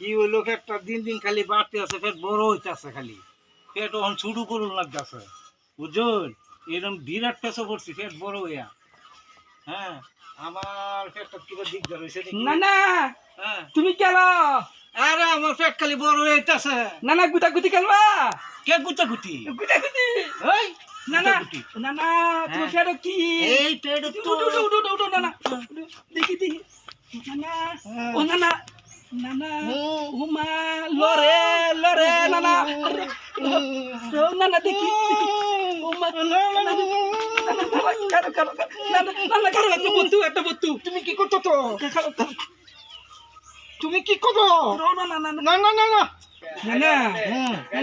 কি হইল একটা দিন দিন খালি বাড়তে আছে পেট বড় হইতেছে খালি পেট ওখান শুরু করুন লাগতেছে বুঝুন এরকম বিরাট পেশো পড়ছি পেট বড় হইয়া হ্যাঁ আমার পেটটা কিবা দিকদার হয়েছে দেখি। না না হ্যাঁ তুমি কেন আরে আমার পেট খালি বড় হইতেছে না না গুতা গুতি খেলবা কে গুতা গুতি গুতা গুতি এই না না না না তুমি হ্যাঁ। কি এই উঠো তো উঠো উঠো উঠো উঠো না না দেখি দেখি না না হ্যাঁ। ও না না না না ও মা লরে লরে না না আরে, ও না না দেখি দেখি। ও মা না না না না, না, কারও, কারও, কারও, না, না, না, না, কারও, একটা বন্ধু, একটা বন্ধু। তুমি কি করছ তো? তুমি কি করো কারও, না, না, না, না, না না।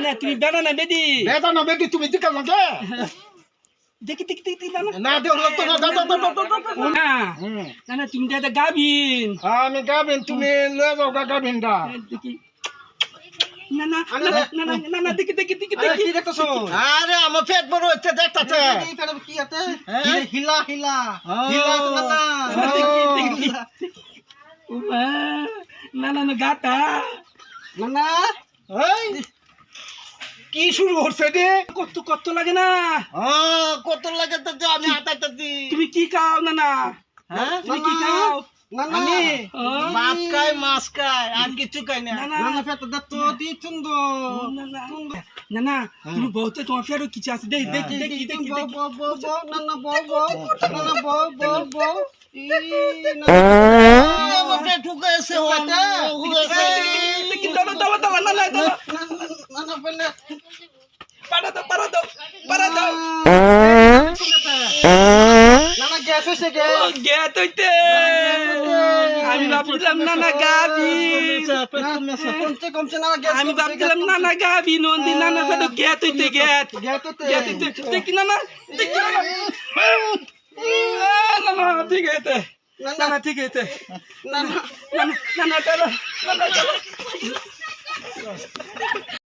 না তুমি বেড়া না বেদি বেদা। না বেদি তুমি দিকে লাগে। দেখি দেখি দেখি না না না দেখল তো না দাদা দাদা দাদা না না না তুমি দাদা গাবিন আমি গাবিন তুমি লয়ে যাও গা গাবিনটা দেখি। না না না না, না না দেখি দেখি দেখি দেখি। কি দেখতেছো? আরে আমার পেট বড় হচ্ছে দেখতাছে। কি আছে? হিলা হিলা হিলা। না না, দেখি, দেখি। ও মা, না না না গাতা। না না এই, কি শুরু হচ্ছে রে কত কত লাগে না হ্যাঁ কত লাগে তো আমি হাতাইতে দি তুমি কি খাও না না হ্যাঁ তুমি কি খাও না না আমি হ্যাঁ? ভাত খাই মাছ খাই আর কিছু খাই না তো দি না না তুমি তোমার ফেরো কিছু আছে দেখি দেখি হ্যাঁ। দেখি দেখি বউ বউ বউ বউ না না বউ বউ না না বউ বউ বউ ই আমার ও না পারা দাও গ্যাস হইছে হইতে আমি ভাবছিলাম না না গাবি। কমছে কমছে না গ্যাস আমি ভাবছিলাম না না গাবি নন্দী না না ফেরো গেত হইতে গেত গ্যাস। হইতে গেত হইতে দেখি না না দেখি না না আহ, না না ঠিক আছে না না না না ঠিক আছে না না না না না না চলো না না চলো